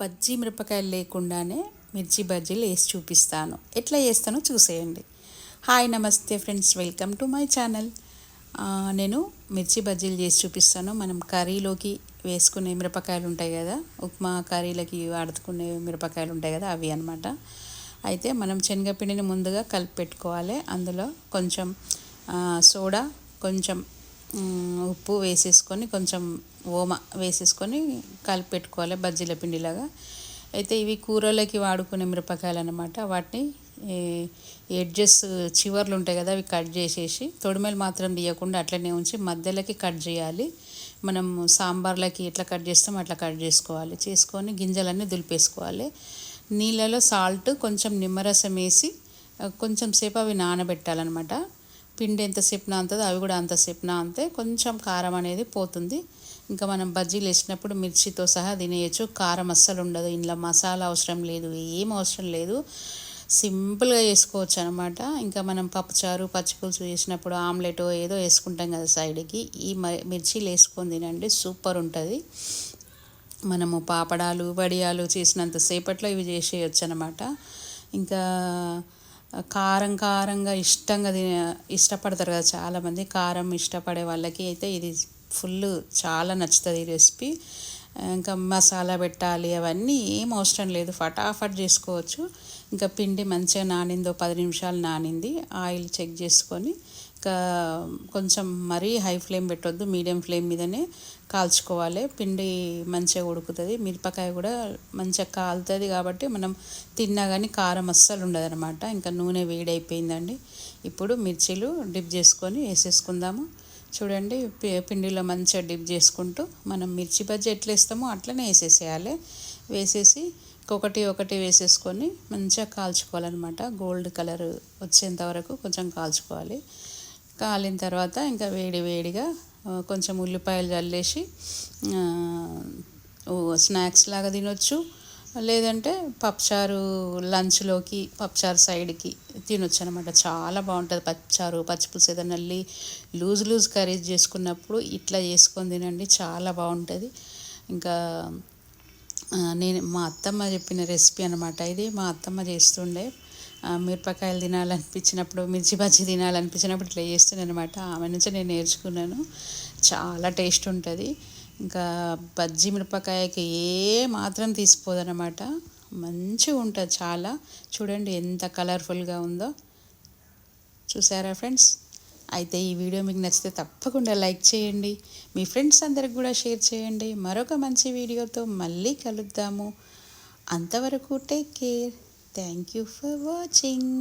బజ్జీ మిరపకాయలు లేకుండానే మిర్చి బజ్జీలు వేసి చూపిస్తాను. ఎట్లా చేస్తానో చూసేయండి. హాయ్ నమస్తే friends welcome to my channel. నేను మిర్చి బజ్జీలు చేసి చూపిస్తాను. మనం కర్రీలోకి వేసుకునే మిరపకాయలు ఉంటాయి కదా ఉప్మా కర్రీలకి వాడుకునే మిరపకాయలు ఉంటాయి కదా అవి అనమాట అయితే మనం శనగపిండిని ముందుగా కలిపి పెట్టుకోవాలి. అందులో కొంచెం సోడా కొంచెం ఉప్పు వేసేసుకొని కొంచెం ఓమ వేసేసుకొని కలిపి పెట్టుకోవాలి బజ్జీల పిండిలాగా. అయితే ఇవి కూరలోకి వాడుకునే మిరపకాయలు అనమాట వాటిని ఎడ్జెస్ చివర్లు ఉంటాయి కదా అవి కట్ చేసేసి తొడిమేలు మాత్రం తీయకుండా అట్లనే ఉంచి మధ్యలోకి కట్ చేయాలి. మనం సాంబార్లకి ఎట్లా కట్ చేస్తాం అట్లా కట్ చేసుకోవాలి. చేసుకొని గింజలన్నీ దులిపేసుకోవాలి. నీళ్ళలో సాల్ట్ కొంచెం నిమ్మరసం వేసి కొంచెం సేపు అవి నానబెట్టాలన్నమాట. పిండి ఎంతసేపు నానుతుందో అవి కూడా అంతసేపు నానితే కొంచెం కారం అనేది పోతుంది. ఇంకా మనం బజ్జీలు వేసినప్పుడు మిర్చితో సహా తినేయచ్చు. కారం అస్సలు ఉండదు. ఇంట్లో మసాలా అవసరం లేదు. ఏం అవసరం లేదు. సింపుల్గా చేసుకోవచ్చు అనమాట ఇంకా మనం పప్పుచారు పచ్చిపులుసు వేసినప్పుడు ఆమ్లెట్ ఏదో వేసుకుంటాం కదా సైడ్కి. ఈ మిర్చీలు వేసుకొని తినండి. సూపర్ ఉంటుంది. మనము పాపడాలు వడియాలు చేసినంత సేపట్లో ఇవి చేసేయచ్చు అనమాట ఇంకా కారం కారంగా ఇష్టంగా తినే ఇష్టపడతారు కదా చాలామంది. కారం ఇష్టపడే వాళ్ళకి అయితే ఇది ఫుల్ చాలా నచ్చుతుంది ఈ రెసిపీ. ఇంకా మసాలా పెట్టాలి అవన్నీ ఏం అవసరం లేదు. ఫటాఫట్ చేసుకోవచ్చు. ఇంకా పిండి మంచిగా నానిందో పది నిమిషాలు నానింది. ఆయిల్ చెక్ చేసుకొని ఇంకా కొంచెం మరీ హై ఫ్లేమ్ పెట్టొద్దు మీడియం ఫ్లేమ్ మీదనే కాల్చుకోవాలి. పిండి మంచిగా ఉడుకుతుంది మిరపకాయ కూడా మంచిగా కాలుతుంది కాబట్టి మనం తిన్నా కానీ కారం అస్సలు ఉండదనమాట ఇంకా నూనె వేడైపోయిందండి. ఇప్పుడు మిర్చీలు డిప్ చేసుకొని వేసేసుకుందాము. చూడండి పిండిలో మంచిగా డిప్ చేసుకుంటూ మనం మిర్చి బజ్జీ ఎట్లా వేస్తామో అట్లనే వేసేసేయాలి. వేసేసి ఒకటి ఒకటి వేసేసుకొని మంచిగా కాల్చుకోవాలన్నమాట. గోల్డ్ కలర్ వచ్చేంత వరకు కొంచెం కాల్చుకోవాలి. కాలిన తర్వాత ఇంకా వేడి వేడిగా కొంచెం ఉల్లిపాయలు చల్లేసి స్నాక్స్ లాగా తినొచ్చు. లేదంటే పప్పుచారు లంచ్లోకి పప్పుచారు సైడ్కి తినొచ్చు అనమాట చాలా బాగుంటుంది పచ్చారు పచ్చిపులుసు ఏదైనా నల్లి లూజ్ లూజ్ కర్రీస్ చేసుకున్నప్పుడు ఇట్లా చేసుకొని తినండి చాలా బాగుంటుంది. ఇంకా నేను మా అత్తమ్మ చెప్పిన రెసిపీ అనమాట ఇది. మా అత్తమ్మ చేస్తుండే. మిరపకాయలు తినాలనిపించినప్పుడు మిర్చి బజ్జీ తినాలనిపించినప్పుడు ఇట్లా చేస్తున్నాను అనమాట ఆమె నుంచి నేను నేర్చుకున్నాను. చాలా టేస్ట్ ఉంటుంది. ఇంకా బజ్జీ మిరపకాయకి ఏ మాత్రం తీసిపోదనమాట మంచిగా ఉంటుంది చాలా. చూడండి ఎంత కలర్ఫుల్గా ఉందో. చూసారా ఫ్రెండ్స్? అయితే ఈ వీడియో మీకు నచ్చితే తప్పకుండా లైక్ చేయండి. మీ ఫ్రెండ్స్ అందరికి కూడా షేర్ చేయండి. మరొక మంచి వీడియోతో మళ్ళీ కలుద్దాము. అంతవరకు take care. Thank you for watching.